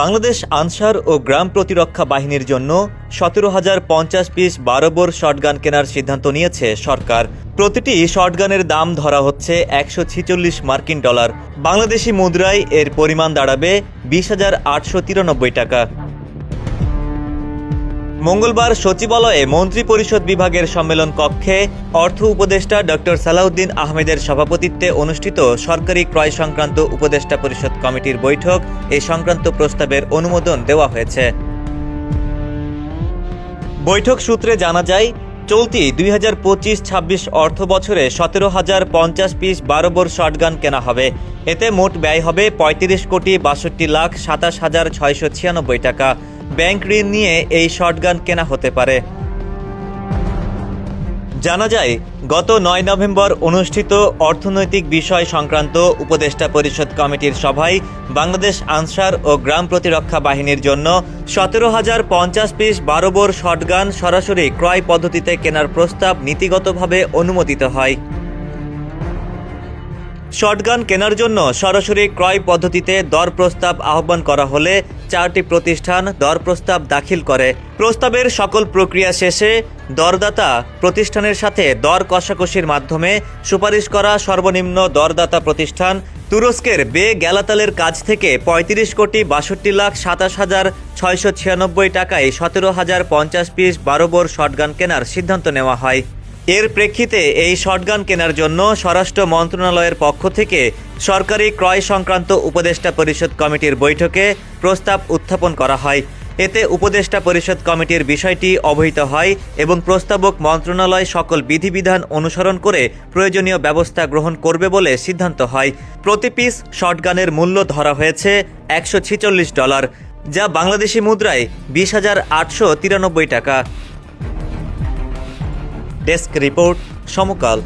বাংলাদেশ আনসার ও গ্রাম প্রতিরক্ষা বাহিনীর জন্য সতেরো হাজার পঞ্চাশ পিস বারো বোর শটগান কেনার সিদ্ধান্ত নিয়েছে সরকার। প্রতিটি শটগানের দাম ধরা হচ্ছে একশো ছিচল্লিশ মার্কিন ডলার। বাংলাদেশি মুদ্রায় এর পরিমাণ দাঁড়াবে বিশ হাজার আটশো তিরানব্বই টাকা। মঙ্গলবার সচিবালয়ে মন্ত্রী পরিষদ বিভাগের সম্মেলন কক্ষে অর্থ উপদেষ্টা ডক্টর সালাউদ্দিন আহমেদের সভাপতিত্বে অনুষ্ঠিত সরকারি ক্রয় সংক্রান্ত উপদেষ্টা পরিষদ কমিটির বৈঠক এ সংক্রান্ত প্রস্তাবের অনুমোদন দেওয়া হয়েছে। বৈঠক সূত্রে জানা যায়, চলতি দুই হাজার পঁচিশ ছাব্বিশ অর্থ বছরে সতেরো হাজার পঞ্চাশ পিস বারো বোর শটগান কেনা হবে। এতে মোট ব্যয় হবে পঁয়ত্রিশ কোটি বাষট্টি লাখ সাতাশ হাজার ছয়শো ছিয়ানব্বই টাকা। ব্যাংক ঋণ নিয়ে এই শটগান কেনা হতে পারে। জানা যায়, গত নয় নভেম্বর অনুষ্ঠিত অর্থনৈতিক বিষয় সংক্রান্ত উপদেষ্টা পরিষদ কমিটির সভায় বাংলাদেশ আনসার ও গ্রাম প্রতিরক্ষা বাহিনীর জন্য সতেরো হাজার পঞ্চাশ পিস বারো বোর শটগান সরাসরি ক্রয় পদ্ধতিতে কেনার প্রস্তাব নীতিগতভাবে অনুমোদিত হয়। শটগান কেনার জন্য সরাসরি ক্রয় পদ্ধতিতে দর প্রস্তাব আহ্বান করা হলে চারটি প্রতিষ্ঠান দর প্রস্তাব দাখিল করে। প্রস্তাবের সকল প্রক্রিয়া শেষে দরদাতা প্রতিষ্ঠানের সাথে দর কষাকষির মাধ্যমে সুপারিশ করা সর্বনিম্ন দরদাতা প্রতিষ্ঠান তুরস্কের বে গ্যালাতালের কাছ থেকে পঁয়ত্রিশ কোটি বাষট্টি লাখ সাতাশ হাজার ছয়শো ছিয়ানব্বই টাকায় সতেরো হাজার পঞ্চাশ পিস বারো বোর শটগান কেনার সিদ্ধান্ত নেওয়া হয়। এর প্রেক্ষিতে এই শটগান কেনার জন্য স্বরাষ্ট্র মন্ত্রণালয়ের পক্ষ থেকে সরকারি ক্রয় সংক্রান্ত উপদেষ্টা পরিষদ কমিটির বৈঠকে প্রস্তাব উত্থাপন করা হয়। এতে উপদেষ্টা পরিষদ কমিটির বিষয়টি অবহিত হয় এবং প্রস্তাবক মন্ত্রণালয় সকল বিধিবিধান অনুসরণ করে প্রয়োজনীয় ব্যবস্থা গ্রহণ করবে বলে সিদ্ধান্ত হয়। প্রতি পিস শটগানের মূল্য ধরা হয়েছে একশো ডলার, যা বাংলাদেশি মুদ্রায় বিশ হাজার আটশো তিরানব্বই টাকা। ডেস্ক রিপোর্ট সমকাল